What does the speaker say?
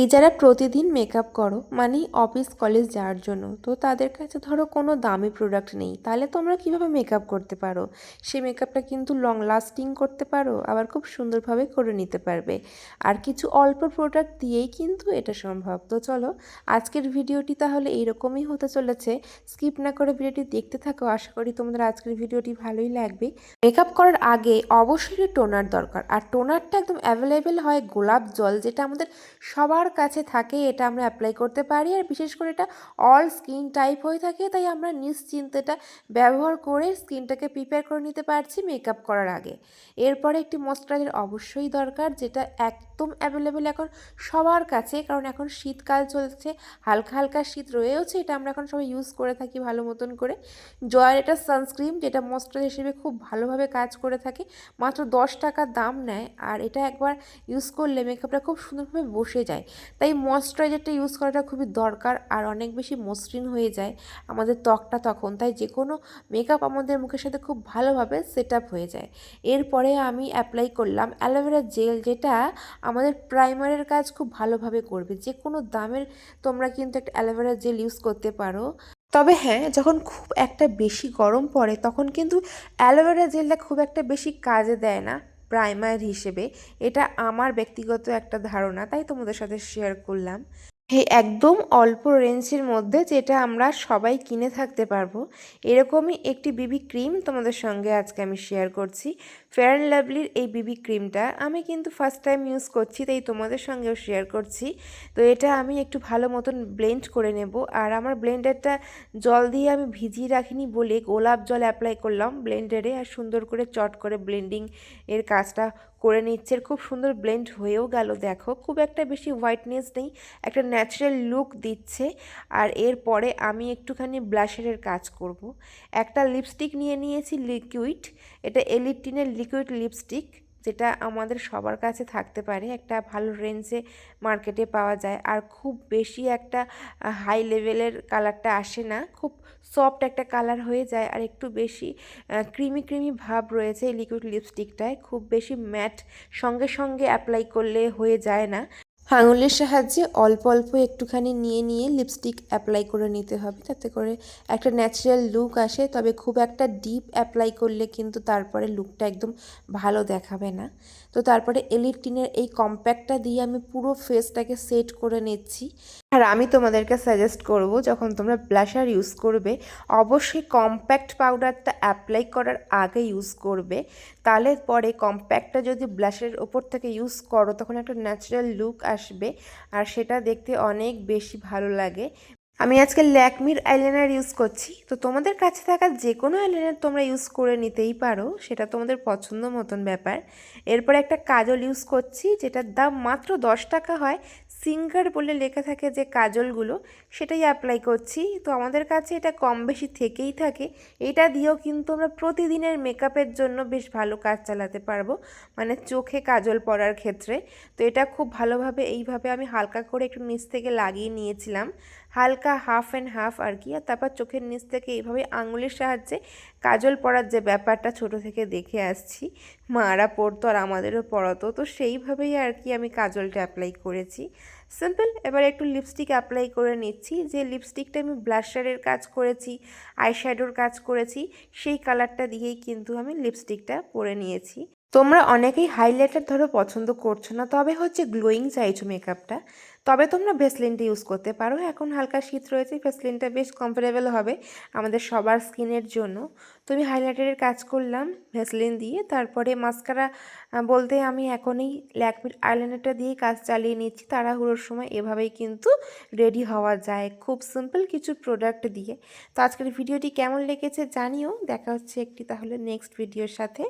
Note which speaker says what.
Speaker 1: এই যারা প্রতিদিন মেকআপ করো মানে অফিস কলেজ যাওয়ার জন্য, তো তাদের কাছে ধরো কোনো দামি প্রোডাক্ট নেই, তাহলে তোমরা কীভাবে মেকআপ করতে পারো? সেই মেকআপটা কিন্তু লং লাস্টিং করতে পারো, আবার খুব সুন্দরভাবে করে নিতে পারবে। আর কিছু অল্প প্রোডাক্ট দিয়েই কিন্তু এটা সম্ভব। তো চলো, আজকের ভিডিওটি তাহলে এইরকমই হতে চলেছে। স্কিপ না করে ভিডিওটি দেখতে থাকো, আশা করি তোমাদের আজকের ভিডিওটি ভালোই লাগবে। মেকআপ করার আগে অবশ্যই টোনার দরকার, আর টোনারটা একদম অ্যাভেলেবেল হয় গোলাপ জল, যেটা আমাদের সবার কাছে থাকে, এটা আমরা অ্যাপ্লাই করতে পারি। আর বিশেষ করে এটা অল স্কিন টাইপ হয়ে থাকে, তাই আমরা নিশ্চিন্তে এটা ব্যবহার করে স্কিনটাকে প্রিপেয়ার করে নিতে পারছি মেকআপ করার আগে। এরপরে একটি ময়শ্চারাইজার অবশ্যই দরকার, যেটা একদম অ্যাভেলেবেল এখন সবার কাছে, কারণ এখন শীতকাল চলছে, হালকা হালকা শীত রয়েওছে, এটা আমরা এখন সবাই ইউজ করে থাকি ভালো মতন করে। জয়ের এটা সানস্ক্রিন যেটা ময়শ্চারাইজার হিসেবে খুব ভালোভাবে কাজ করে থাকে, মাত্র দশ টাকা দাম নেয়। আর এটা একবার ইউজ করলে মেকআপটা খুব সুন্দরভাবে বসে যায়। তাই ময়শ্চারাইজারটা ইউজ করাটা খুবই দরকার আর অনেক বেশি মসৃণ হয়ে যায় আমাদের ত্বকটা তখন। তাই যে কোনো মেকআপ আমাদের মুখের সাথে খুব ভালোভাবে সেট আপ হয়ে যায়। এরপরে আমি অ্যাপ্লাই করলাম অ্যালোভেরা জেল যেটা আমাদের প্রাইমারের কাজ খুব ভালোভাবে করবে। যে কোনো দামের তোমরা কিন্তু একটা অ্যালোভেরা জেল ইউজ করতে পারো। তবে হ্যাঁ যখন খুব একটা বেশি গরম পড়ে তখন কিন্তু অ্যালোভেরা জেলটা খুব একটা বেশি কাজে দেয় না। প্রাইমার হিসেবে। এটা আমার ব্যক্তিগত একটা ধারণা তাই তোমাদের সাথে শেয়ার করলাম। একদম অল্প রেঞ্জের মধ্যে যেটা আমরা সবাই কিনে থাকতে পারব। এরকমই একটি বিবি ক্রিম তোমাদের সঙ্গে আজকে আমি শেয়ার করছি। ফেয়ার অ্যান্ড লাভলির এই বিবি ক্রিমটা আমি কিন্তু ফার্স্ট টাইম ইউজ করছি, তাই তোমাদের সঙ্গেও শেয়ার করছি। তো এটা আমি একটু ভালো মতন ব্লেন্ড করে নেব। আর আমার ব্লেন্ডারটা জল দিয়ে আমি ভিজিয়ে রাখিনি বলে গোলাপ জল অ্যাপ্লাই করলাম ব্লেন্ডারে আর সুন্দর করে চট করে ব্লেন্ডিং এর কাজটা করে নিচ্ছে খুব সুন্দর ব্লেন্ড হয়েও গেল, দেখো খুব একটা বেশি হোয়াইটনেস নেই, একটা ন্যাচারাল লুক দিচ্ছে, আর এরপরে আমি একটুখানি ব্লাশারের কাজ করব। একটা লিপস্টিক নিয়ে নিয়েছি লিকুইড এটা এলিটিনের লিকুইড লিপস্টিক যেটা আমাদের সবার কাছে থাকতে পারে। একটা ভালো রেঞ্জে মার্কেটে পাওয়া যায়। আর খুব বেশি একটা হাই লেভেলের কালারটা আসে না। খুব সফট একটা কালার হয়ে যায় আর একটু বেশি ক্রিমি ক্রিমি ভাব রয়েছে এই লিকুইড লিপস্টিকটায় খুব বেশি ম্যাট সঙ্গে সঙ্গে অ্যাপ্লাই করলে হয়ে যায় না। আঙুলের সাহায্যে অল্প অল্প একটুখানি নিয়ে নিয়ে লিপস্টিক অ্যাপ্লাই করে নিতে হবে। তাতে করে একটা ন্যাচারাল লুক আসে, তবে খুব একটা ডিপ অ্যাপ্লাই করলে কিন্তু তারপরে লুকটা একদম ভালো দেখাবে না। তো তারপরে এলিটিনের এই কম্প্যাক্টটা দিয়ে আমি পুরো ফেসটাকে সেট করে নিচ্ছি। আর আমি তোমাদেরকে সাজেস্ট করব, যখন তোমরা ব্লাশার ইউজ করবে, অবশ্যই কম্প্যাক্ট পাউডারটা অ্যাপ্লাই করার আগে ইউজ করবে। তাহলে পরে কম্প্যাক্টটা যদি ব্লাশের ওপর থেকে ইউজ করো, তখন একটা ন্যাচারাল লুক আসবে। আর সেটা দেখতে অনেক বেশি ভালো লাগে। আমি আজকে ল্যাকমির আইলাইনার ইউজ করছি। তো তোমাদের কাছে থাকা যে কোনো আইলাইনার তোমরা ইউজ করে নিতেই পারো, সেটা তোমাদের পছন্দ মতন ব্যাপার। এরপর একটা কাজল ইউজ করছি, যেটার দাম মাত্র দশ টাকা হয়। সিঙ্গার বলে লেখা থাকে যে কাজলগুলো, সেটাই অ্যাপ্লাই করছি। তো আমাদের কাছে এটা কম বেশি থেকেই থাকে। এটা দিয়েও কিন্তু আমরা প্রতিদিনের মেকআপের জন্য বেশ ভালো কাজ চালাতে পারব মানে চোখে কাজল পরার ক্ষেত্রে। তো এটা খুব ভালোভাবে এইভাবে আমি হালকা করে একটু নিচ থেকে লাগিয়ে নিয়েছিলাম। হালকা হাফ অ্যান্ড হাফ আর কি। আর তারপর চোখের নিচ থেকে এইভাবে আঙুলের সাহায্যে কাজল পরার যে ব্যাপারটা ছোট থেকে দেখে আসছি, মারা পড়তো আর আমাদেরও পড়াতো, তো সেইভাবেই আর কি আমি কাজলটা অ্যাপ্লাই করেছি। সিম্পল এবার একটু লিপস্টিক অ্যাপ্লাই করে নিচ্ছি। যে লিপস্টিকটা আমি ব্লাশারের কাজ করেছি আইশ্যাডোর কাজ করেছি, সেই কালারটা দিয়েই কিন্তু আমি লিপস্টিকটা পরে নিয়েছি। তোমরা অনেকেই হাইলাইটার ধরো পছন্দ করছ না, তবে হচ্ছে গ্লোয়িং চাইছো মেকআপটা তবে তোমরা ভেসলিনটা ইউজ করতে পারো। এখন হালকা শীত রয়েছে ভেসলিনটা বেশ কমফোর্টেবল হবে আমাদের সবার স্কিনের জন্য। তো আমি হাইলাইটারের কাজ করলাম ভেসলিন দিয়ে, তারপরে মাস্কারা বলতে আমি এখনই ল্যাকমির আইলাইনারটা দিয়েই কাজ চালিয়ে নিচ্ছি। তাড়াহুড়োর সময় এভাবেই কিন্তু রেডি হওয়া যায়। খুব সিম্পল কিছু প্রোডাক্ট দিয়ে। তো আজকের ভিডিওটি কেমন লেগেছে জানিও। দেখা হচ্ছে একটি তাহলে নেক্সট ভিডিওর সাথে।